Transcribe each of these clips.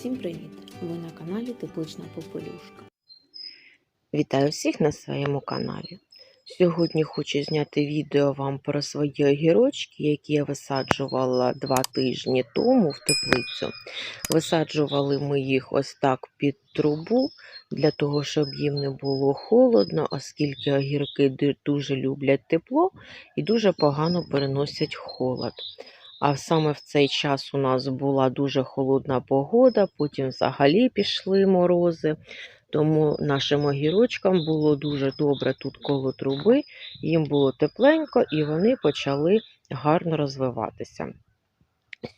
Всім привіт! Ви на каналі Теплична Попелюшка. Вітаю всіх на своєму каналі. Сьогодні хочу зняти відео вам про свої огірочки, які я висаджувала два тижні тому в теплицю. Висаджували ми їх ось так під трубу, для того, щоб їм не було холодно, оскільки огірки дуже люблять тепло і дуже погано переносять холод. А саме в цей час у нас була дуже холодна погода, потім взагалі пішли морози. Тому нашим огірочкам було дуже добре тут коло труби, їм було тепленько і вони почали гарно розвиватися.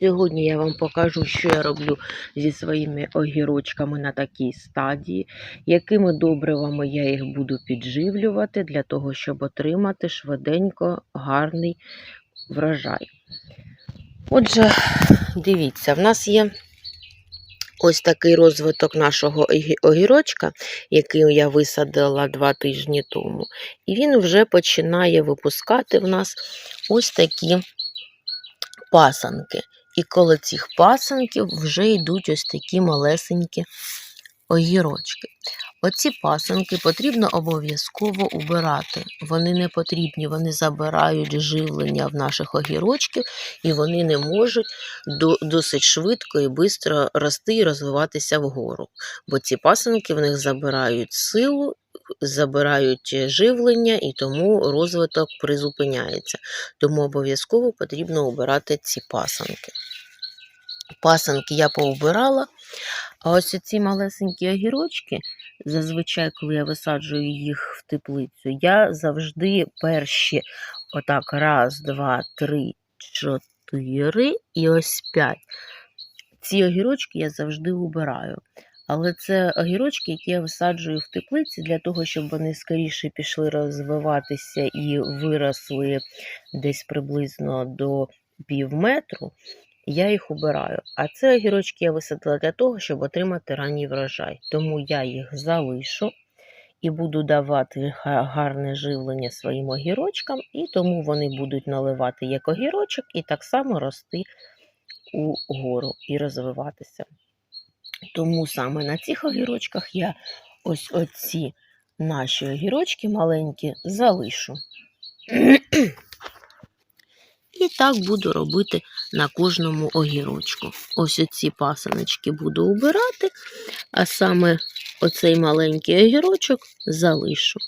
Сьогодні я вам покажу, що я роблю зі своїми огірочками на такій стадії, якими добривами я їх буду підживлювати для того, щоб отримати швиденько гарний врожай. Отже, дивіться, в нас є ось такий розвиток нашого огірочка, який я висадила два тижні тому. І він вже починає випускати в нас ось такі пасанки. І коло цих пасанків вже йдуть ось такі малесенькі огірочки. Оці пасанки потрібно обов'язково убирати. Вони не потрібні, вони забирають живлення в наших огірочків, і вони не можуть до, досить швидко і швидко рости і розвиватися вгору. Бо ці пасанки в них забирають силу, забирають живлення, і тому розвиток призупиняється. Тому обов'язково потрібно обирати ці пасанки. Пасанки я поубирала, а ось ці малесенькі огірочки, зазвичай, коли я висаджую їх в теплицю, я завжди перші, отак, раз, два, три, чотири і ось п'ять. Ці огірочки я завжди убираю. Але це огірочки, які я висаджую в теплиці для того, щоб вони скоріше пішли розвиватися і виросли десь приблизно до пів метру. Я їх убираю. А це огірочки я висадила для того, щоб отримати ранній врожай. Тому я їх залишу і буду давати гарне живлення своїм огірочкам, і тому вони будуть наливати як огірочок і так само рости угору і розвиватися. Тому саме на цих огірочках я ось оці наші огірочки маленькі залишу. І так буду робити на кожному огірочку. Ось оці пасаночки буду убирати, а саме оцей маленький огірочок залишу.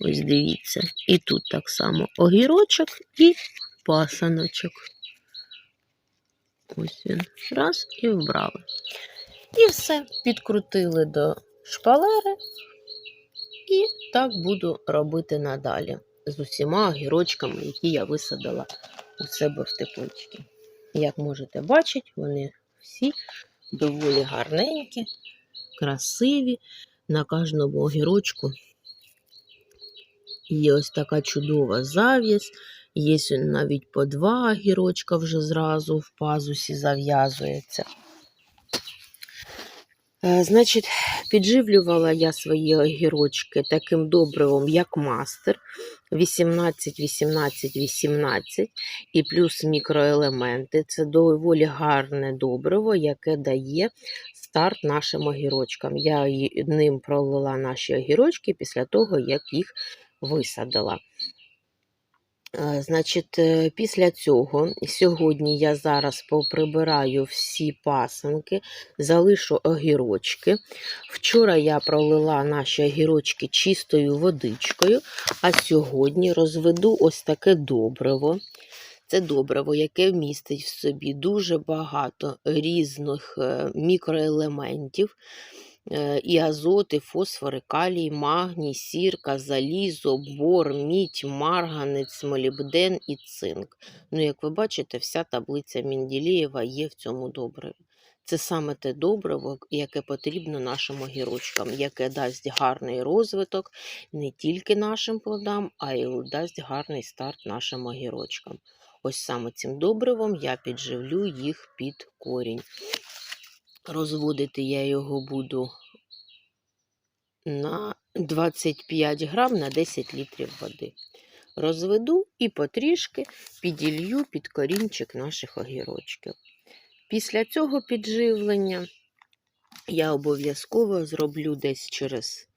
Ось дивіться. І тут так само огірочок і пасаночок. Ось він. Раз і вбрали. І все, підкрутили до шпалери. І так буду робити надалі з усіма огірочками, які я висадила у себе в тепличці. Як можете бачити, вони всі доволі гарненькі, красиві. На кожному огірочку є ось така чудова зав'язь. Є навіть по два огірочка вже зразу в пазусі зав'язується. Е, Значить, підживлювала я свої огірочки таким добривом, як мастер 18, 18, 18 і плюс мікроелементи. Це доволі гарне добриво, яке дає старт нашим огірочкам. Я ним пролила наші огірочки після того, як їх висадила. Е, Значить, е, після цього сьогодні я зараз поприбираю всі пасанки, залишу огірочки. Вчора я пролила наші огірочки чистою водичкою, а сьогодні розведу ось таке добриво. Це добриво, яке вмістить в собі дуже багато різних е, мікроелементів. Е, І азот, і фосфор, калій, магній, сірка, залізо, бор, мідь, марганець, молібден і цинк. Ну, як ви бачите, вся таблиця Менділєєва є в цьому добриві. Це саме те добриво, яке потрібно нашим огірочкам, яке дасть гарний розвиток не тільки нашим плодам, а й дасть гарний старт нашим огірочкам. Ось саме цим добривом я підживлю їх під корінь. Розводити я його буду на 25 грам на 10 літрів води. Розведу і потрішки піділью під корінчик наших огірочків. Після цього підживлення я обов'язково зроблю десь через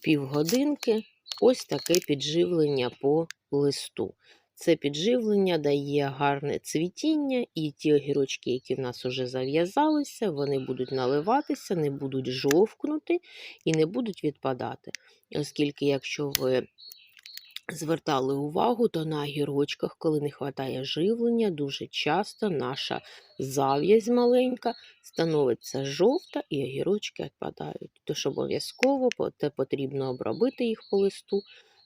півгодинки ось таке підживлення по листу. Це підживлення дає гарне цвітіння, і ті огірочки, які в нас вже зав'язалися, вони будуть наливатися, не будуть жовкнути і не будуть відпадати. Оскільки, якщо ви звертали увагу, то на огірочках, коли не вистачає живлення, дуже часто наша зав'язь маленька становиться жовта і огірочки відпадають. Тож обов'язково потрібно обробити їх по листу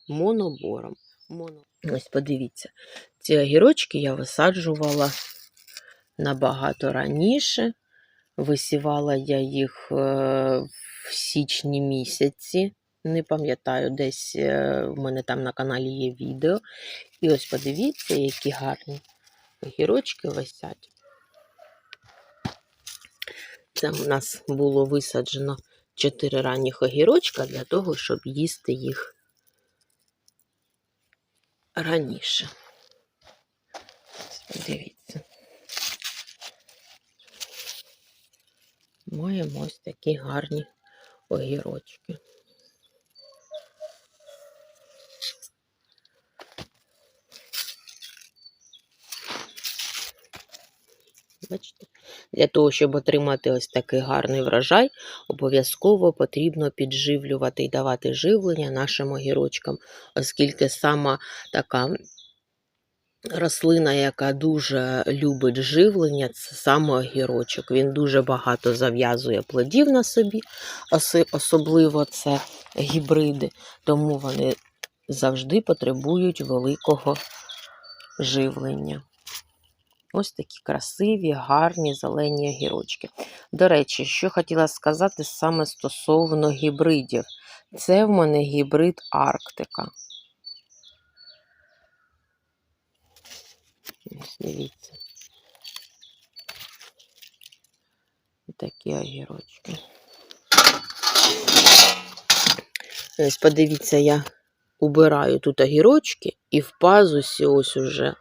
монобором. Моно... Ось подивіться, ці огірочки я висаджувала набагато раніше. Висівала я їх е, в січні місяці. Не пам'ятаю, десь е, в мене там на каналі є відео. І ось подивіться, які гарні огірочки висять. Це у нас було висаджено 4 ранніх огірочка для того, щоб їсти їх раніше. Дивіться. Маємо ось такі гарні огірочки. Бачите? Для того, щоб отримати ось такий гарний врожай, обов'язково потрібно підживлювати і давати живлення нашим огірочкам, оскільки сама така рослина, яка дуже любить живлення, це саме огірочок. Він дуже багато зав'язує плодів на собі, особливо це гібриди, тому вони завжди потребують великого живлення. Ось такі красиві, гарні зелені огірочки. До речі, що хотіла сказати саме стосовно гібридів. Це в мене гібрид Арктика. Ось дивіться. Такі огірочки. Ось подивіться, я убираю тут огірочки, і в пазусі ось уже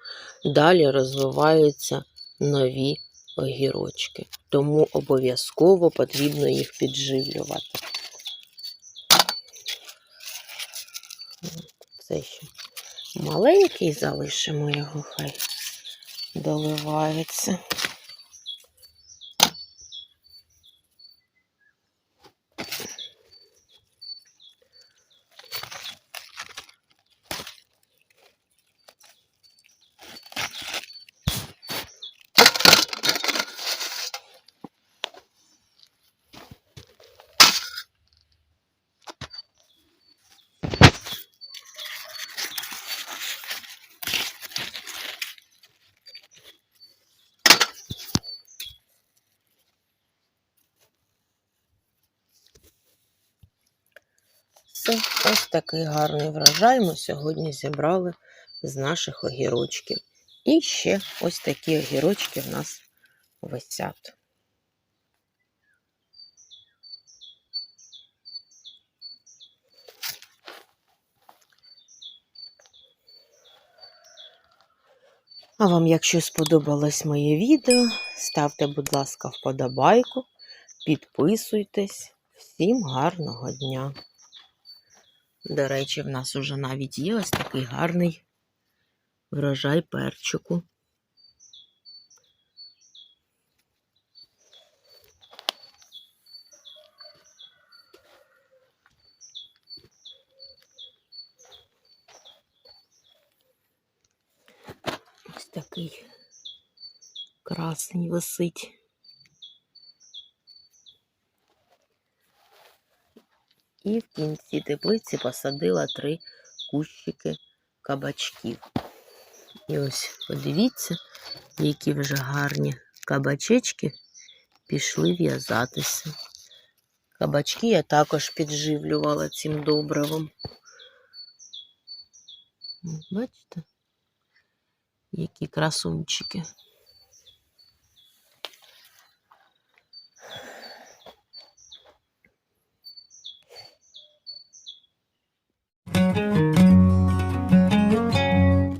далі розвиваються нові огірочки. Тому обов'язково потрібно їх підживлювати. Це ще маленький, залишимо його, хай доливається. Все, ось такий гарний врожай ми сьогодні зібрали з наших огірочків. І ще ось такі огірочки в нас висять. А вам, якщо сподобалось моє відео, ставте, будь ласка, вподобайку, підписуйтесь. Всім гарного дня! До речі, в нас уже навіть є ось такий гарний врожай перчику. Ось такий красень висить. І в кінці теплиці посадила три кущики кабачків. І ось подивіться, які вже гарні кабачечки пішли в'язатися. Кабачки я також підживлювала цим добривом. Бачите, які красунчики.